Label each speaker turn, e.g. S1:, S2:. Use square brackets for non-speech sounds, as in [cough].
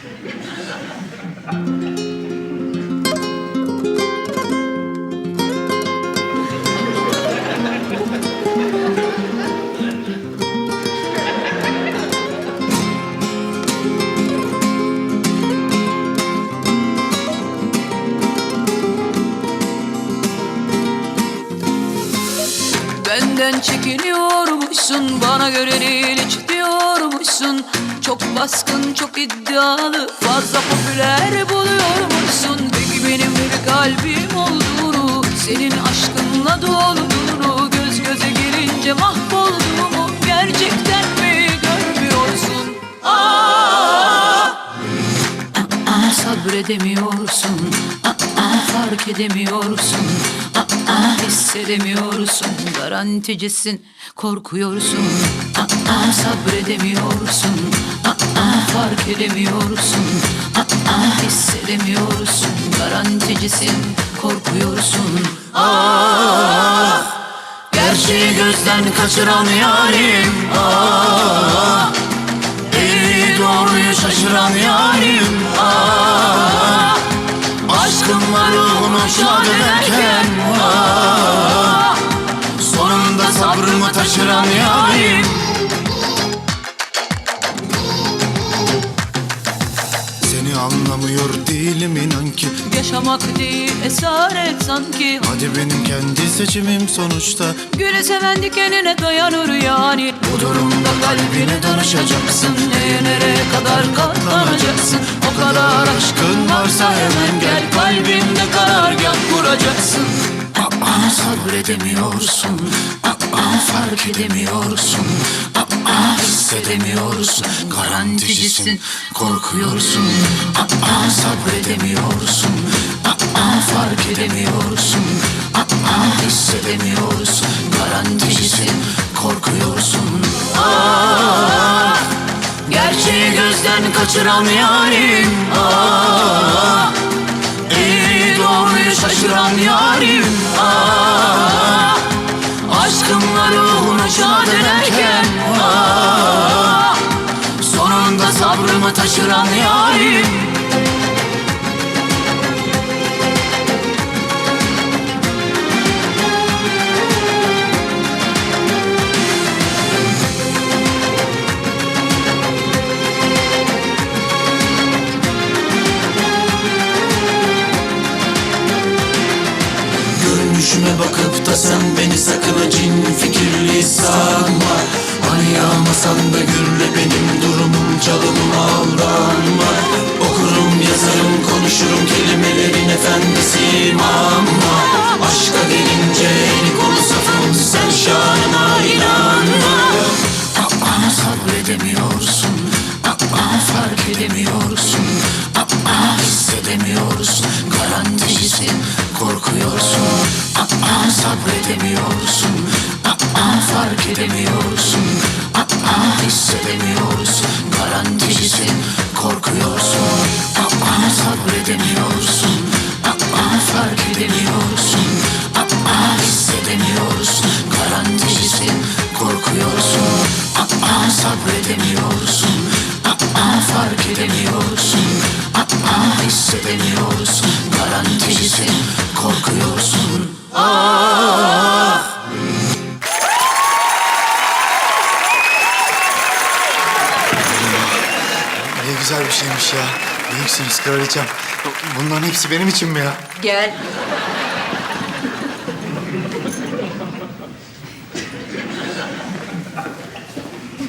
S1: Thank [laughs] you. Benden çekiniyormuşsun Bana göre değil hiç diyormuşsun Çok baskın çok iddialı Fazla popüler buluyormuşsun Peki benim bir kalbim olduğunu Senin aşkınla dolduğunu Göz göze gelince mahvolduğumu Gerçekten mi görmüyorsun? Aa! Aa, sabredemiyorsun Aa, fark edemiyorsun. Aa, hissedemiyorsun. Garanticisin korkuyorsun. Aa, sabredemiyorsun. Aa, fark edemiyorsun. Aa, hissedemiyorsun. Garanticisin korkuyorsun. Aa, gerçeği gözden kaçıran yarim. Aa, Ah Sonunda sabrımı taşıran yarim.
S2: Seni anlamıyor değilim inan ki.
S1: Yaşamak değil esaret sanki.
S2: Hadi benim kendi seçimim sonuçta.
S1: Güle seven dikenine dayanır yani. Bu durumda kalbine danışacaksın Neye nereye kadar katlanacaksın kadar aşkın varsa hemen gel Kalbinde karargah kuracaksın. Aa, sabredemiyorsun. Aa, fark edemiyorsun. Aa, hissedemiyorsun. Garanticisin korkuyorsun. Aa, sabredemiyorsun. Aa, fark edemiyorsun. Aa, hissedemiyorsun kaçıran yarim Aa, Eğri doğruyu şaşıran yarim ah. Aşkımla ruhunu şad ederken ah. Sonunda sabrımı taşıran yarim
S3: Görünüşüme bakıp da sen beni sakın cin fikirli sanma Hani yağmasan da gürle benim durumum çalımım aldanma. Okurum yazarım konuşurum kelimelerin efendisiyim ama Aşka gelince eli kolu safım sen şanına inanma.
S1: Aa, sabredemiyorsun Aa, fark edemiyorsun. Aa, hissedemiyorsun. Garanticisin korkuyorsun. Aa, sabredemiyorsun. Aa, fark edemiyorsun. Aa, hissedemiyorsun. Garanticisin korkuyorsun. Aa, sabredemiyorsun. Aa, fark edemiyorsun. Aa, hissedemiyorsun. Garanticisin korkuyorsun. Aa, sabredemiyorsun. Aa, fark edemiyorsun. Aa, hissedemiyorsun. Garanticisin korkuyorsun.
S2: Ne güzel bir şeymiş ya. Büyüksünüz kraliçem. Bunların hepsi benim için mi ya?
S1: Gel